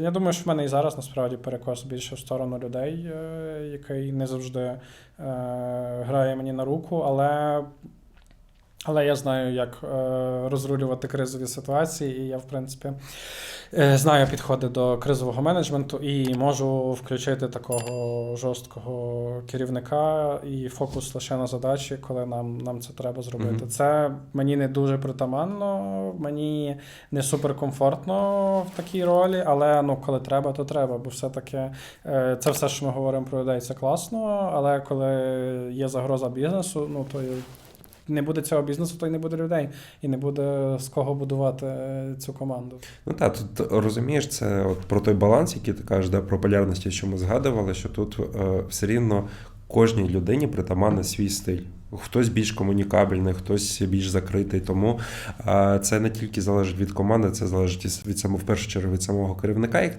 Я думаю, що в мене і зараз насправді перекос більше в сторону людей, е, який не завжди е, грає мені на руку, але. Але я знаю, як е, розрулювати кризові ситуації, і я, в принципі, е, знаю підходи до кризового менеджменту і можу включити такого жорсткого керівника і фокус лише на задачі, коли нам, нам це треба зробити. Мгм. Це мені не дуже притаманно, мені не суперкомфортно в такій ролі, але ну, коли треба, то треба. Бо все-таки е, це все, що ми говоримо про людей, це класно. Але коли є загроза бізнесу, ну то не буде цього бізнесу, то й не буде людей, і не буде з кого будувати е, цю команду. Ну так, тут розумієш, це от про той баланс, який ти кажеш, да, про полярності, що ми згадували, що тут е, все рівно кожній людині притаманний свій стиль. Хтось більш комунікабельний, хтось більш закритий. Тому е, це не тільки залежить від команди, це залежить від самого в першу чергу від самого керівника,